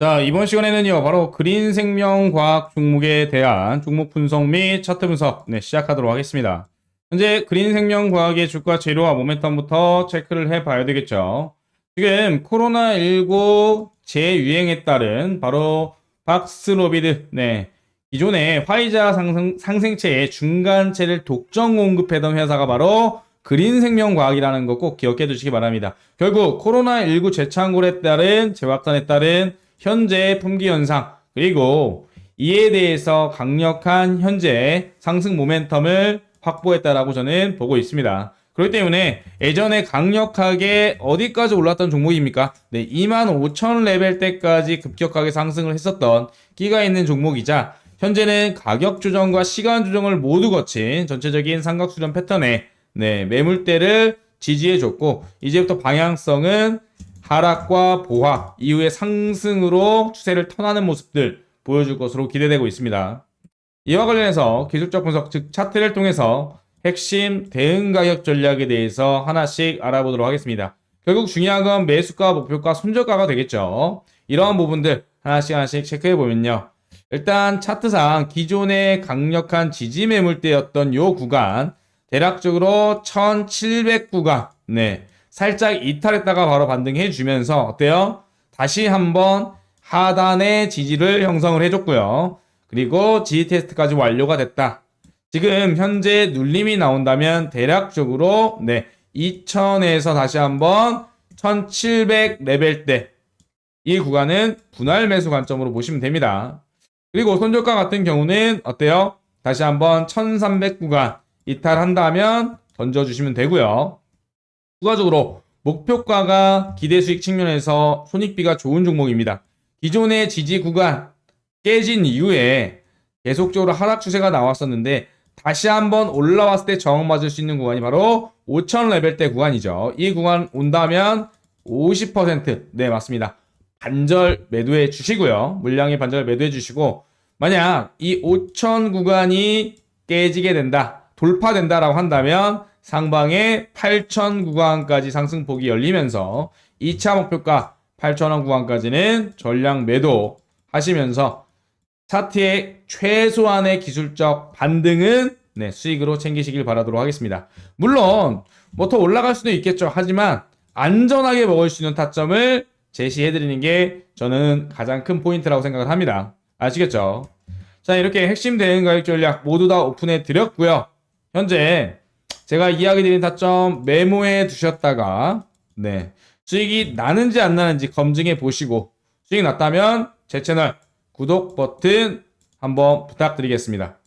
자, 이번 시간에는요, 바로 그린 생명 과학 종목에 대한 종목 분석 및 차트 분석, 네, 시작하도록 하겠습니다. 현재 그린 생명 과학의 주가 재료와 모멘텀부터 체크를 해 봐야 되겠죠. 지금 코로나19 재유행에 따른 바로 박스로비드, 네, 기존의 화이자 상승, 상생체의 중간체를 독점 공급하던 회사가 바로 그린 생명과학이라는 거 꼭 기억해 두시기 바랍니다. 결국 코로나19 재창궐에 따른 재확산에 따른 현재의 품귀 현상 그리고 이에 대해서 강력한 현재 상승 모멘텀을 확보했다라고 저는 보고 있습니다. 그렇기 때문에 예전에 강력하게 어디까지 올랐던 종목입니까? 네, 25,000 레벨 때까지 급격하게 상승을 했었던 끼가 있는 종목이자 현재는 가격 조정과 시간 조정을 모두 거친 전체적인 삼각수렴 패턴에 네, 매물대를 지지해줬고 이제부터 방향성은 하락과 보합 이후에 상승으로 추세를 턴하는 모습들 보여줄 것으로 기대되고 있습니다. 이와 관련해서 기술적 분석, 즉 차트를 통해서 핵심 대응 가격 전략에 대해서 하나씩 알아보도록 하겠습니다. 결국 중요한 건 매수가, 목표가, 손절가가 되겠죠. 이러한 부분들 하나씩 하나씩 체크해 보면요. 일단 차트상 기존의 강력한 지지 매물대였던 요 구간 대략적으로 1700 구간 네 살짝 이탈했다가 바로 반등해 주면서 어때요? 다시 한번 하단의 지지를 형성을 해줬고요. 그리고 지지 테스트까지 완료가 됐다. 지금 현재 눌림이 나온다면 대략적으로 네 2000에서 다시 한번 1700 레벨대 이 구간은 분할 매수 관점으로 보시면 됩니다. 그리고 손절가 같은 경우는 어때요? 다시 한번 1300 구간 이탈한다면 던져주시면 되고요. 추가적으로 목표가가 기대 수익 측면에서 손익비가 좋은 종목입니다. 기존의 지지 구간 깨진 이후에 계속적으로 하락 추세가 나왔었는데 다시 한번 올라왔을 때 저항 맞을 수 있는 구간이 바로 5000 레벨대 구간이죠. 이 구간 온다면 50% 네, 맞습니다. 반절 매도해 주시고요. 물량의 반절 매도해 주시고 만약 이5000 구간이 깨지게 된다. 돌파된다라고 한다면 상방의 8천 구간까지 상승폭이 열리면서 2차 목표가 8천원 구간까지는 전량 매도 하시면서 차트의 최소한의 기술적 반등은 네, 수익으로 챙기시길 바라도록 하겠습니다. 물론 뭐 더 올라갈 수도 있겠죠. 하지만 안전하게 먹을 수 있는 타점을 제시해 드리는 게 저는 가장 큰 포인트라고 생각을 합니다. 아시겠죠? 자, 이렇게 핵심 대응 가격 전략 모두 다 오픈해 드렸고요. 현재 제가 이야기 드린 타점 메모해 두셨다가 네 수익이 나는지 안 나는지 검증해 보시고 수익 났다면 제 채널 구독 버튼 한번 부탁드리겠습니다.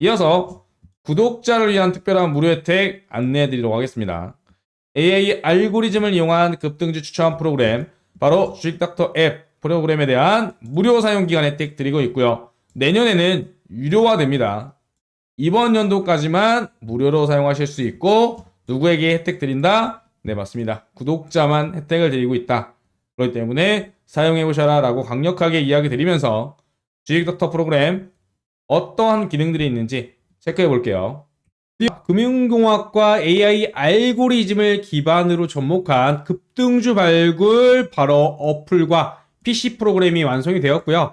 이어서 구독자를 위한 특별한 무료 혜택 안내해 드리도록 하겠습니다. AI 알고리즘을 이용한 급등주 추천 프로그램 바로 주식닥터 앱 프로그램에 대한 무료 사용 기간 혜택 드리고 있고요. 내년에는 유료화 됩니다. 이번 연도까지만 무료로 사용하실 수 있고 누구에게 혜택 드린다? 네 맞습니다. 구독자만 혜택을 드리고 있다. 그렇기 때문에 사용해 보셔라 라고 강력하게 이야기 드리면서 주식닥터 프로그램 어떠한 기능들이 있는지 체크해 볼게요. 금융공학과 AI 알고리즘을 기반으로 접목한 급등주 발굴 바로 어플과 PC 프로그램이 완성이 되었고요.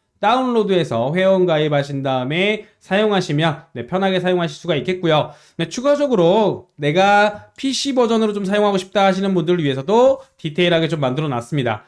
다운로드해서 회원 가입하신 다음에 사용하시면 네, 편하게 사용하실 수가 있겠고요. 네, 추가적으로 내가 PC 버전으로 좀 사용하고 싶다 하시는 분들을 위해서도 디테일하게 좀 만들어 놨습니다.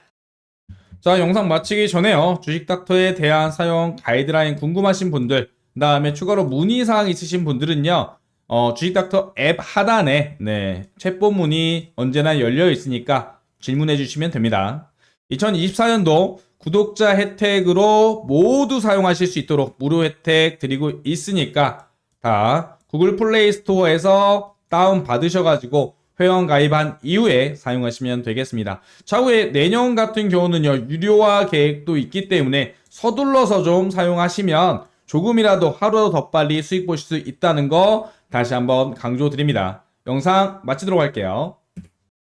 자, 영상 마치기 전에요. 주식닥터에 대한 사용 가이드라인 궁금하신 분들, 그 다음에 추가로 문의사항 있으신 분들은요, 어, 주식닥터 앱 하단에, 네, 챗봇 문이 언제나 열려 있으니까 질문해 주시면 됩니다. 2024년도 구독자 혜택으로 모두 사용하실 수 있도록 무료 혜택 드리고 있으니까 다 구글 플레이 스토어에서 다운 받으셔가지고 회원 가입한 이후에 사용하시면 되겠습니다. 차후에 내년 같은 경우는요, 유료화 계획도 있기 때문에 서둘러서 좀 사용하시면 조금이라도 하루 더 빨리 수익 보실 수 있다는 거 다시 한번 강조드립니다. 영상 마치도록 할게요.